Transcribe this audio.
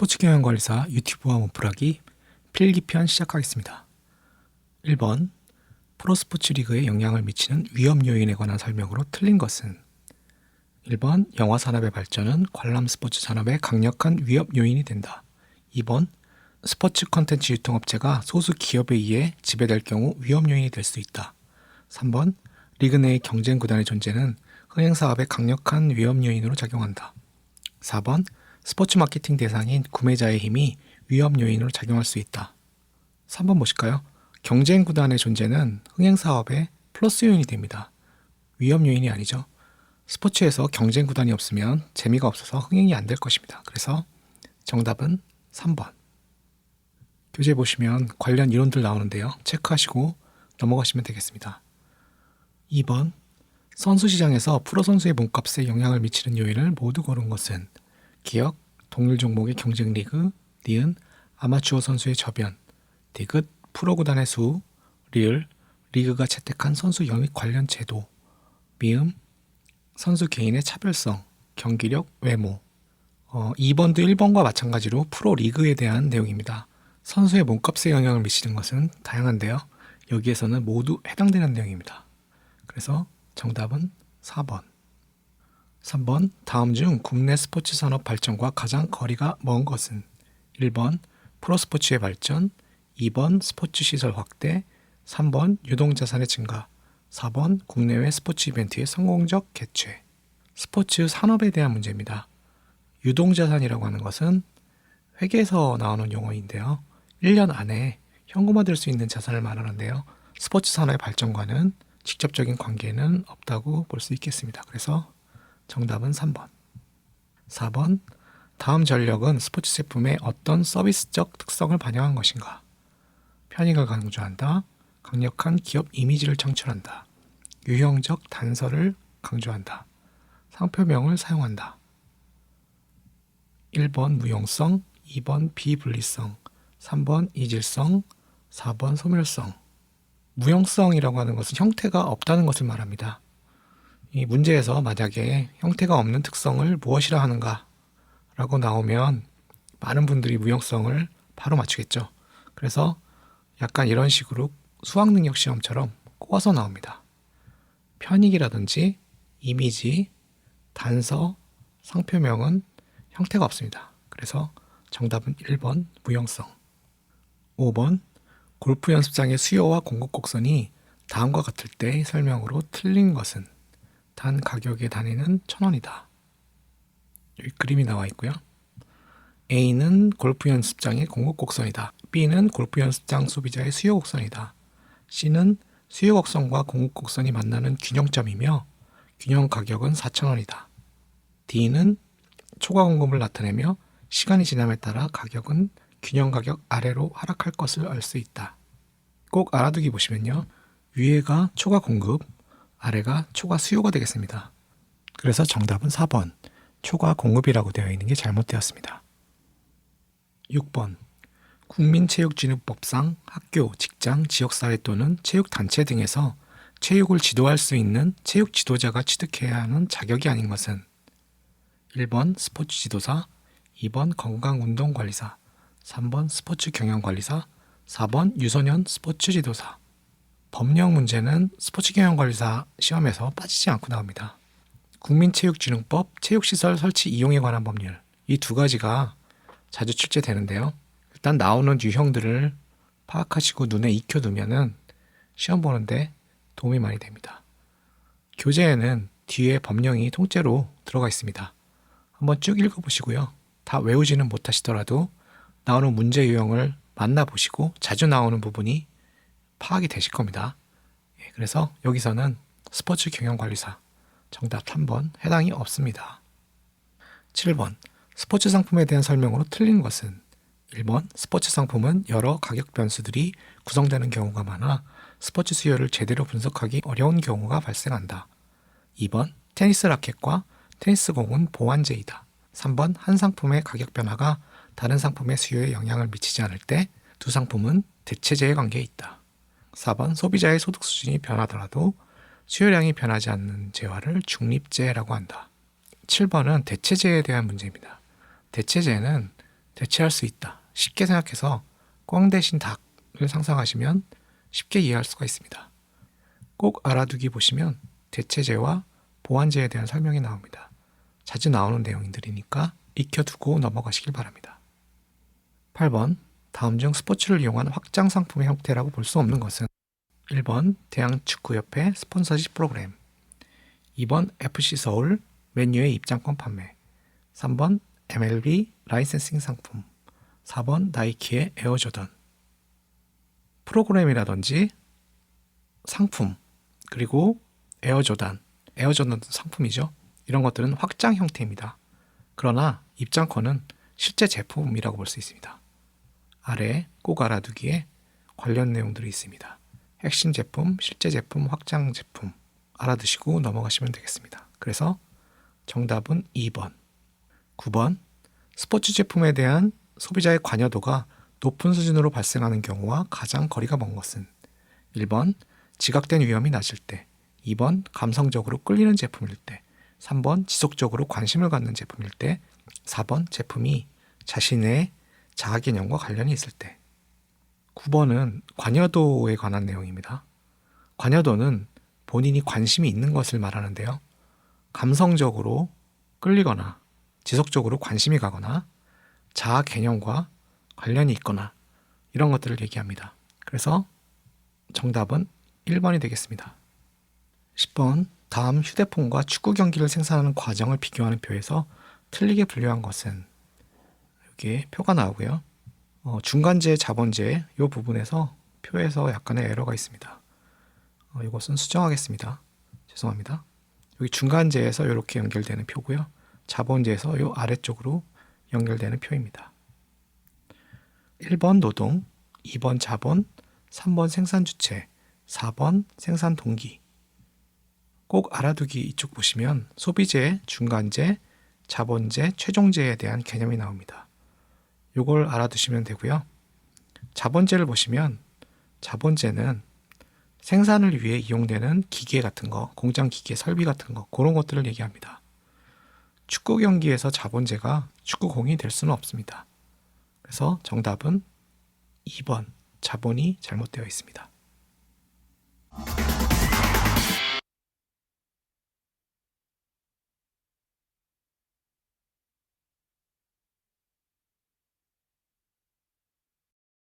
스포츠 경영 관리사 유튜브와 몸풀하기 필기편 시작하겠습니다. 1번 프로스포츠 리그에 영향을 미치는 위험 요인에 관한 설명으로 틀린 것은 1번 영화 산업의 발전은 관람 스포츠 산업의 강력한 위협 요인이 된다. 2번 스포츠 컨텐츠 유통업체가 소수 기업에 의해 지배될 경우 위험 요인이 될 수 있다. 3번 리그 내의 경쟁 구단의 존재는 흥행 사업의 강력한 위험 요인으로 작용한다. 4번 스포츠 마케팅 대상인 구매자의 힘이 위험 요인으로 작용할 수 있다. 3번 보실까요? 경쟁 구단의 존재는 흥행 사업의 플러스 요인이 됩니다. 위험 요인이 아니죠. 스포츠에서 경쟁 구단이 없으면 재미가 없어서 흥행이 안 될 것입니다. 그래서 정답은 3번. 교재 보시면 관련 이론들 나오는데요. 체크하시고 넘어가시면 되겠습니다. 2번. 선수 시장에서 프로 선수의 몸값에 영향을 미치는 요인을 모두 고른 것은 기억, 동일 종목의 경쟁 리그, 니은, 아마추어 선수의 저변, 디귿, 프로 구단의 수, 리을, 리그가 채택한 선수 영입 관련 제도, 미음, 선수 개인의 차별성, 경기력, 외모. 어, 2번도 1번과 마찬가지로 프로 리그에 대한 내용입니다. 선수의 몸값에 영향을 미치는 것은 다양한데요. 여기에서는 모두 해당되는 내용입니다. 그래서 정답은 4번. 3번 다음 중 국내 스포츠 산업 발전과 가장 거리가 먼 것은 1번 프로스포츠의 발전, 2번 스포츠 시설 확대, 3번 유동 자산의 증가, 4번 국내외 스포츠 이벤트의 성공적 개최. 스포츠 산업에 대한 문제입니다. 유동 자산이라고 하는 것은 회계에서 나오는 용어인데요. 1년 안에 현금화될 수 있는 자산을 말하는데요. 스포츠 산업의 발전과는 직접적인 관계는 없다고 볼 수 있겠습니다. 그래서 정답은 3번. 4번. 다음 전력은 스포츠 제품의 어떤 서비스적 특성을 반영한 것인가? 편익을 강조한다. 강력한 기업 이미지를 창출한다. 유형적 단서를 강조한다. 상표명을 사용한다. 1번 무용성, 2번 비분리성, 3번 이질성, 4번 소멸성. 무용성이라고 하는 것은 형태가 없다는 것을 말합니다. 이 문제에서 만약에 형태가 없는 특성을 무엇이라 하는가 라고 나오면 많은 분들이 무형성을 바로 맞추겠죠. 그래서 약간 이런 식으로 수학 능력 시험처럼 꼬아서 나옵니다. 편익이라든지 이미지, 단서, 상표명은 형태가 없습니다. 그래서 정답은 1번 무형성. 5번 골프 연습장의 수요와 공급 곡선이 다음과 같을 때 설명으로 틀린 것은 단 가격의 단위는 천 원이다. 여기 그림이 나와 있고요. A는 골프 연습장의 공급 곡선이다. B는 골프 연습장 소비자의 수요 곡선이다. C는 수요 곡선과 공급 곡선이 만나는 균형점이며 균형 가격은 4,000원이다. D는 초과 공급을 나타내며 시간이 지남에 따라 가격은 균형 가격 아래로 하락할 것을 알 수 있다. 꼭 알아두기 보시면요. 위에가 초과 공급, 아래가 초과 수요가 되겠습니다. 그래서 정답은 4번 초과 공급이라고 되어 있는 게 잘못되었습니다. 6번 국민체육진흥법상 학교, 직장, 지역사회 또는 체육단체 등에서 체육을 지도할 수 있는 체육 지도자가 취득해야 하는 자격이 아닌 것은 1번 스포츠 지도사, 2번 건강운동관리사, 3번 스포츠 경영관리사, 4번 유소년 스포츠 지도사. 법령 문제는 스포츠 경영 관리사 시험에서 빠지지 않고 나옵니다. 국민체육진흥법 체육시설 설치 이용에 관한 법률 이 두 가지가 자주 출제되는데요. 일단 나오는 유형들을 파악하시고 눈에 익혀두면은 시험 보는데 도움이 많이 됩니다. 교재에는 뒤에 법령이 통째로 들어가 있습니다. 한번 쭉 읽어보시고요. 다 외우지는 못하시더라도 나오는 문제 유형을 만나보시고 자주 나오는 부분이 파악이 되실 겁니다. 예, 그래서 여기서는 스포츠 경영관리사 정답 3번 해당이 없습니다. 7번 스포츠 상품에 대한 설명으로 틀린 것은 1번 스포츠 상품은 여러 가격 변수들이 구성되는 경우가 많아 스포츠 수요를 제대로 분석하기 어려운 경우가 발생한다. 2번 테니스 라켓과 테니스 공은 보완제이다. 3번 한 상품의 가격 변화가 다른 상품의 수요에 영향을 미치지 않을 때 두 상품은 대체제의 관계에 있다. 4번 소비자의 소득 수준이 변하더라도 수요량이 변하지 않는 재화를 중립재라고 한다. 7번은 대체재에 대한 문제입니다. 대체재는 대체할 수 있다. 쉽게 생각해서 꽝 대신 닭을 상상하시면 쉽게 이해할 수가 있습니다. 꼭 알아두기 보시면 대체제와 보완제에 대한 설명이 나옵니다. 자주 나오는 내용들이니까 익혀두고 넘어가시길 바랍니다. 8번 다음 중 스포츠를 이용한 확장 상품의 형태라고 볼 수 없는 것은 1번 대한축구협회 스폰서십 프로그램 2번 FC 서울 맨유의 입장권 판매 3번 MLB 라이센싱 상품 4번 나이키의 에어조던. 프로그램이라든지 상품 그리고 에어조단 에어조단도 상품이죠. 이런 것들은 확장 형태입니다. 그러나 입장권은 실제 제품이라고 볼 수 있습니다 아래 꼭 알아두기에 관련 내용들이 있습니다. 핵심 제품, 실제 제품, 확장 제품 알아두시고 넘어가시면 되겠습니다. 그래서 정답은 2번 9번. 스포츠 제품에 대한 소비자의 관여도가 높은 수준으로 발생하는 경우와 가장 거리가 먼 것은 1번 지각된 위험이 낮을 때 2번 감성적으로 끌리는 제품일 때 3번 지속적으로 관심을 갖는 제품일 때 4번 제품이 자신의 자아 개념과 관련이 있을 때 9번은 관여도에 관한 내용입니다. 관여도는 본인이 관심이 있는 것을 말하는데요. 감성적으로 끌리거나 지속적으로 관심이 가거나 자아 개념과 관련이 있거나 이런 것들을 얘기합니다. 그래서 정답은 1번이 되겠습니다. 10번 다음 휴대폰과 축구 경기를 생산하는 과정을 비교하는 표에서 틀리게 분류한 것은 여기에 표가 나오고요. 어, 중간재, 자본재 이 부분에서 표에서 약간의 에러가 있습니다. 어, 이것은 수정하겠습니다. 죄송합니다. 여기 중간재에서 이렇게 연결되는 표고요. 자본재에서 이 아래쪽으로 연결되는 표입니다. 1번 노동, 2번 자본, 3번 생산 주체, 4번 생산 동기. 꼭 알아두기 이쪽 보시면 소비재, 중간재, 자본재, 최종재에 대한 개념이 나옵니다. 요걸 알아두시면 되고요. 자본재를 보시면 자본재는 생산을 위해 이용되는 기계 같은 거, 공장 기계 설비 같은 거, 그런 것들을 얘기합니다. 축구 경기에서 자본재가 축구공이 될 수는 없습니다. 그래서 정답은 2번 자본이 잘못되어 있습니다.